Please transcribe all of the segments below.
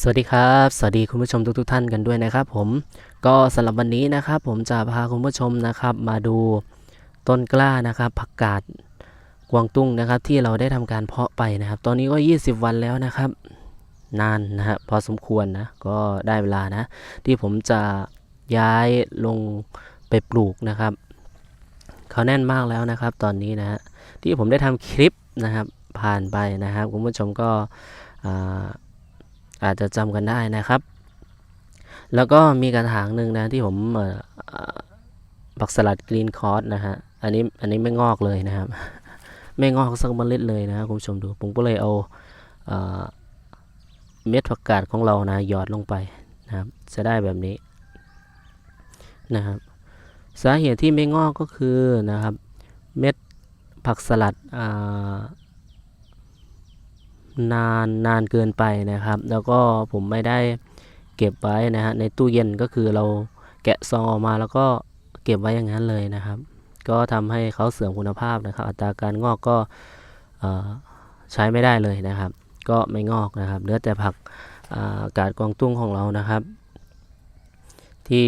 สวัสดีครับ สวัสดีคุณผู้ชมทุกๆท่านกันด้วยนะครับผมก็สำหรับวันนี้นะครับผมจะพาคุณผู้ชมนะครับ มาดูต้นกล้านะครับผักกาดกวางตุ้งนะครับ ที่เราได้ทำการเพาะไปนะครับ ตอนนี้ก็ 20 วันแล้วนะครับ นานนะฮะพอสมควรนะก็ได้เวลานะ ที่ผมจะย้ายลงไปปลูกนะครับเขาแน่นมากแล้วนะครับ ตอนนี้นะฮะที่ผมได้ทำคลิปนะครับผ่านไปนะครับคุณผู้ชมก็อ่า อาจจะจำกันได้นะครับ แล้วก็มีกระถางหนึ่งนะที่ผมบักสลัดกรีนคอร์สนะฮะ อันนี้อันนี้ไม่งอกเลยนะครับ ไม่งอกสักเมล็ดเลยนะครับคุณผู้ชมดู ผมก็เลยเอาเอ่อเม็ดผักกาดของเรานะหยอดลงไปนะครับ จะได้แบบนี้นะครับ สาเหตุที่ไม่งอกก็คือนะครับ เม็ดผักสลัดอ่า นานนานเกินไปนะครับ แล้วก็ผมไม่ได้เก็บไว้นะฮะในตู้เย็นก็คือเราแกะซองออกมาแล้วก็เก็บไว้อย่างนั้นเลยนะครับ ก็ทำให้เขาเสื่อมคุณภาพนะครับ อัตราการงอกก็ใช้ไม่ได้เลยนะครับ ก็ไม่งอกนะครับเหลือแต่ผักอากาดกวางตุ้งของเรานะครับ ที่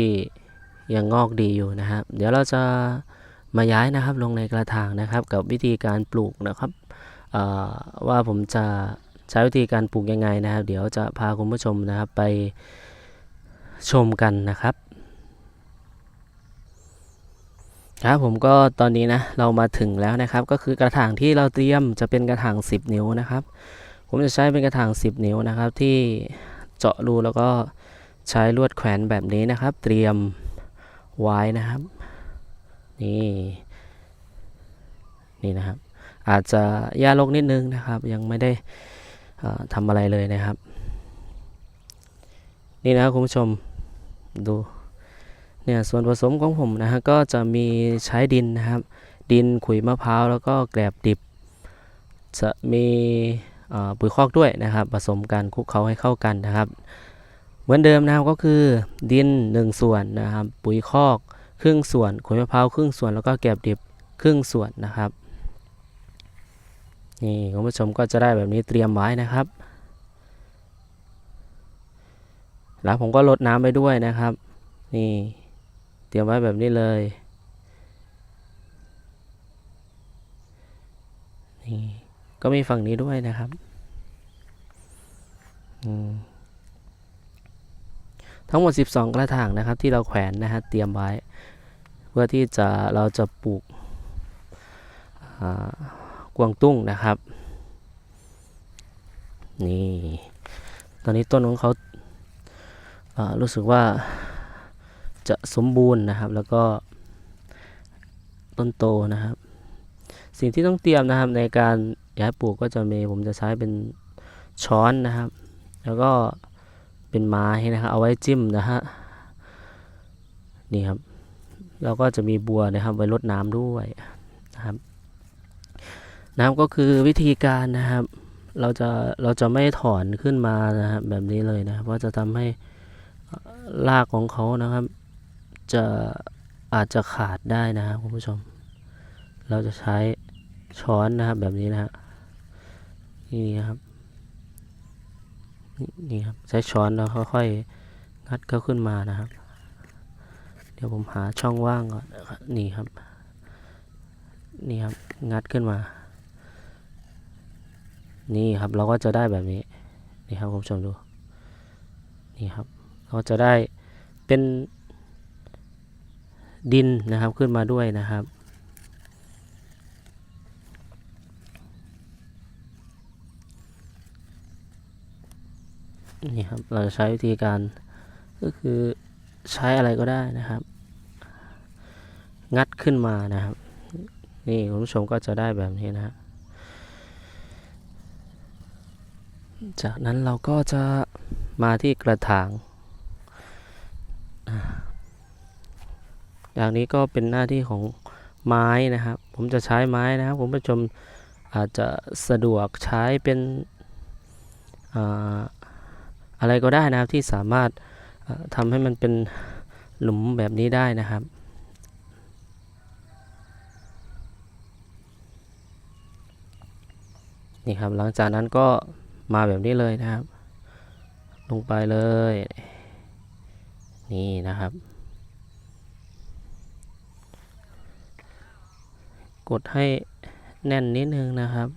ยังงอกดีอยู่นะครับ เดี๋ยวเราจะมาย้ายนะครับลงในกระถางนะครับ กับวิธีการปลูกนะครับ ว่าผมจะใช้วิธีการปลูกยังไงนะครับ เดี๋ยวจะพาคุณผู้ชมนะครับไปชมกันนะครับ ครับผมก็ตอนนี้นะเรามาถึงแล้วนะครับ ก็คือกระถางที่เราเตรียมจะเป็นกระถาง 10 นิ้วนะครับ ผมจะใช้เป็นกระถาง 10 นิ้วนะครับ ที่เจาะรูแล้วก็ใช้ลวดแขวนแบบนี้นะครับ เตรียมไว้นะครับ นี่ นี่นะครับ อาจจะยาลกนิดนึงนะครับ ยังไม่ได้เอ่อทำอะไรเลยนะครับ นี่นะครับคุณผู้ชมดูเนี่ยส่วนผสมของผมนะฮะก็จะมีใช้ดินนะครับ ดินขุยมะพร้าวแล้วก็แกลบดิบ จะมีปุ๋ยคอกด้วยนะครับ ผสมกันคลุกเคล้าให้เข้ากันนะครับ เหมือนเดิมนะครับก็คือดิน 1 ส่วนนะครับ ปุ๋ยคอก ครึ่งส่วนขุยมะพร้าวครึ่งส่วนแล้วก็แกลบดิบครึ่งส่วนนะครับ นี่คุณผู้ชมก็จะได้แบบนี้เตรียมไว้นะครับ แล้วผมก็ลดน้ำไปด้วยนะครับ นี่เตรียมไว้แบบนี้เลยนี่ก็มีฝั่งนี้ด้วยนะครับทั้งหมด 12 กระถางนะครับ ที่เราแขวนนะฮะเตรียมไว้ เพื่อที่จะเราจะปลูกอ่า กวางตุ้งนะครับ นี่ ตอนนี้ต้นของเขาารู้สึกว่าจะสมบูรณ์นะครับ แล้วก็ต้นโตนะครับ สิ่งที่ต้องเตรียมนะครับในการย้ายปลูกก็จะมีผมจะใช้เป็นช้อนนะครับ แล้วก็เป็นไม้นะครับเอาไว้จิ้มนะฮะนี่ครับแล้วก็จะมีบัวนะครับไว้รดน้ำด้วยนะครับ น้ำก็คือวิธีการนะครับ เราจะเราจะไม่ถอนขึ้นมานะครับแบบนี้เลยนะเพราะจะทำให้รากของเขานะครับ จะอาจจะขาดได้นะครับคุณผู้ชม เราจะใช้ช้อนนะครับแบบนี้นะฮะนี่ครับนี่ครับใช้ช้อนแล้วค่อยๆงัดเขาขึ้นมานะครับ เดี๋ยวผมหาช่องว่างก่อนนี่ครับ นี่ครับงัดขึ้นมา นี่ครับเราก็จะได้แบบนี้นี่ครับคุณผู้ชมดูนี่ครับเราจะได้เป็นดินนะครับขึ้นมาด้วยนะครับ นี่ครับเราจะใช้วิธีการก็คือใช้อะไรก็ได้นะครับ งัดขึ้นมานะครับ นี่คุณผู้ชมก็จะได้แบบนี้นะฮะ จากนั้นเราก็จะมาที่กระถาง อย่างนี้ก็เป็นหน้าที่ของไม้นะครับ ผมจะใช้ไม้นะครับคุณผู้ชมอาจจะสะดวกใช้เป็นอ่าอะไรก็ได้นะครับที่สามารถทำให้มันเป็นหลุมแบบนี้ได้นะครับนี่ครับหลังจากนั้นก็ มาแบบนี้เลยนะครับ ลงไปเลย นี่นะครับ กดให้แน่นนิดนึงนะครับ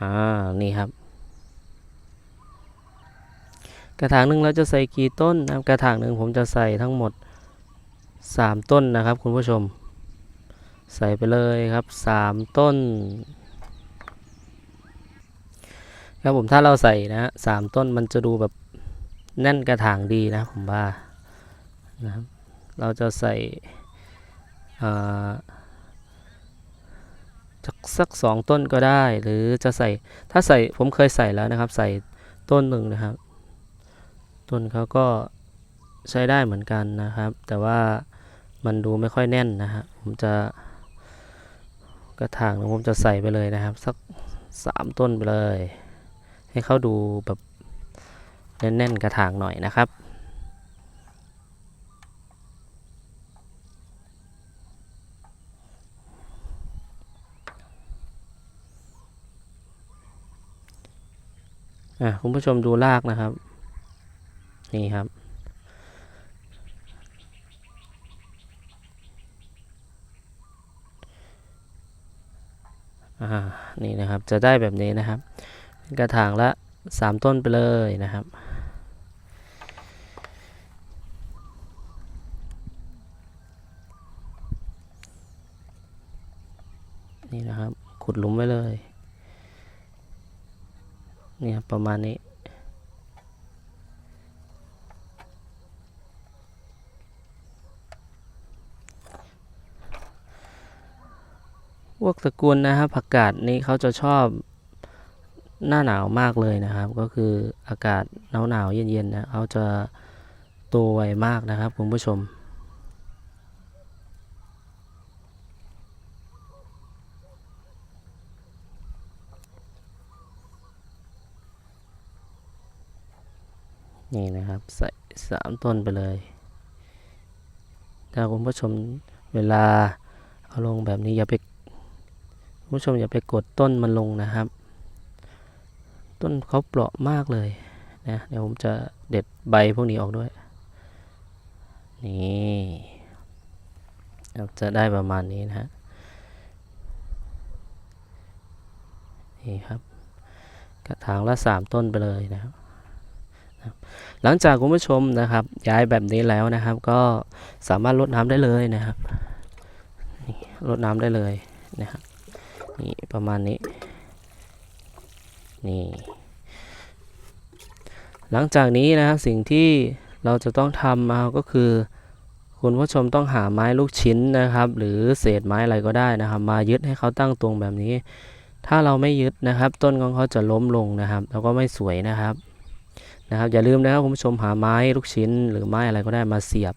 อ่า นี่ครับ กระถางหนึ่งเราจะใส่กี่ต้นนะกระถางหนึ่งผมจะใส่ทั้งหมด 3 ต้นนะครับคุณผู้ชม ใส่ไปเลยครับ 3 ต้น ครับผมถ้าเราใส่นะสามต้นมันจะดูแบบแน่นกระถางดีนะผมว่านะครับเราจะใส่สักสักสองต้นก็ได้ หรือจะใส่ถ้าใส่ผมเคยใส่แล้วนะครับ ใส่ต้นหนึ่งนะครับ ต้นเขาก็ใช้ได้เหมือนกันนะครับ แต่ว่ามันดูไม่ค่อยแน่นนะฮะผมจะ กระถางนึ่งผมจะใส่ไปเลยนะครับ สักสามต้นไปเลย ให้เขาดูแบบแน่นๆกระถางหน่อยนะครับอะคุณผู้ชมดูรากนะครับ นี่ครับ อ่า นะครับจะได้แบบนี้นะครับ กระถางละ 3 ต้นไปเลยนะครับ นี่นะครับ ขุดหลุมไว้เลย นี่ครับประมาณนี้ พวกตระกูลนะครับผักกาดนี่เขาจะชอบหน้าหนาวมากเลยนะครับ ก็คืออากาศหนาวหนาวเย็นๆนะเขาจะโตไวมากนะครับคุณผู้ชม นี่นะครับใส่สามต้นไปเลย ถ้าคุณผู้ชมเวลาเอาลงแบบนี้อย่าไป ผู้ชมอย่าไปกดต้นมันลงนะครับ ต้นเขาเปราะมากเลยนะเดี๋ยวผมจะเด็ดใบพวกนี้ออกด้วย นี่เราจะได้ประมาณนี้นะฮะนี่ครับกระถางละสามต้นไปเลยนะครับหลังจากคุณผู้ชมนะครับ ย้ายแบบนี้แล้วนะครับ ก็สามารถลดน้ำได้เลยนะครับลดน้ำได้เลยนะครับ นี่ประมาณนี้ นี่ หลังจากนี้นะครับสิ่งที่เราจะต้องทำมาก็คือ คุณผู้ชมต้องหาไม้ลูกชิ้นนะครับ หรือเศษไม้อะไรก็ได้นะครับ มายึดให้เขาตั้งตรงแบบนี้ ถ้าเราไม่ยึดนะครับ ต้นของเขาจะล้มลงนะครับ แล้วก็ไม่สวยนะครับนะครับ อย่าลืมนะครับคุณผู้ชมหาไม้ลูกชิ้น หรือไม้อะไรก็ได้มาเสียบ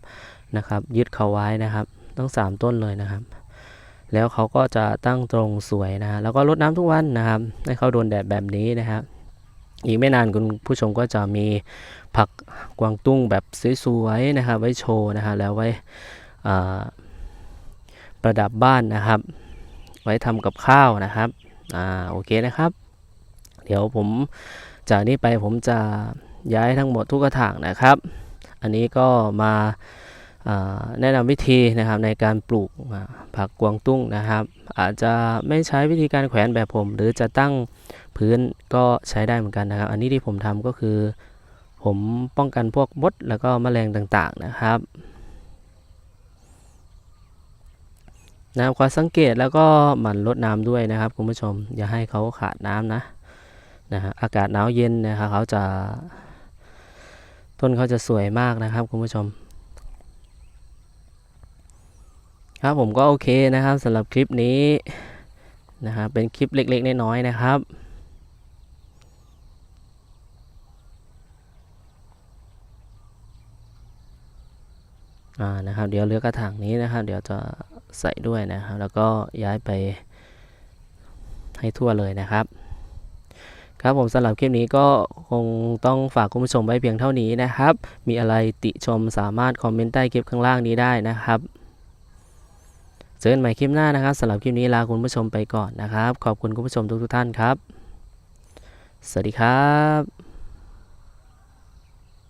นะครับ ยึดเขาไว้นะครับต้งสามต้นเลยนะครับ แล้วเขาก็จะตั้งตรงสวยนะฮะแล้วก็รดน้ำทุกวันนะครับให้เขาโดนแดดแบบนี้นะครับอีกไม่นานคุณผู้ชมก็จะมีผักกวางตุ้งแบบสวยๆนะครับไว้โชว์นะฮะแล้วไว้ประดับบ้านนะครับ ไว้ทำกับข้าวนะครับอ่าโอเคนะครับ เดี๋ยวผมจากนี้ไปผมจะย้ายทั้งหมดทุกกระถางนะครับ อันนี้ก็มา แนะนำวิธีนะครับในการปลูกผักกวางตุ้งนะครับ อาจจะไม่ใช้วิธีการแขวนแบบผม หรือจะตั้งพื้นก็ใช้ได้เหมือนกันนะครับ อันนี้ที่ผมทำก็คือ ผมป้องกันพวกมดแล้วก็แมลงต่างๆนะครับนะครับคอสังเกตแล้วก็หมั่นรดน้ำด้วยนะครับคุณผู้ชม อย่าให้เขาขาดน้ำนะนะฮะอากาศหนาวเย็นนะครับเขาจะต้นเขาจะสวยมากนะครับคุณผู้ชม ครับผมก็โอเคนะครับสำหรับคลิปนี้นะครับเป็นคลิปเล็กๆน้อยๆนะครับอ่านะครับ เดี๋ยวเลือกกระถางนี้นะครับ เดี๋ยวจะใส่ด้วยนะครับ แล้วก็ย้ายไปให้ทั่วเลยนะครับ ครับผมสำหรับคลิปนี้ก็คงต้องฝากคุณผู้ชมไว้เพียงเท่านี้นะครับ มีอะไรติชมสามารถคอมเมนต์ใต้คลิปข้างล่างนี้ได้นะครับ เจอกันใหม่คลิปหน้านะครับสำหรับคลิปนี้ลาคุณผู้ชมไปก่อนนะครับ ขอบคุณคุณผู้ชมทุกๆท่านครับ สวัสดีครับ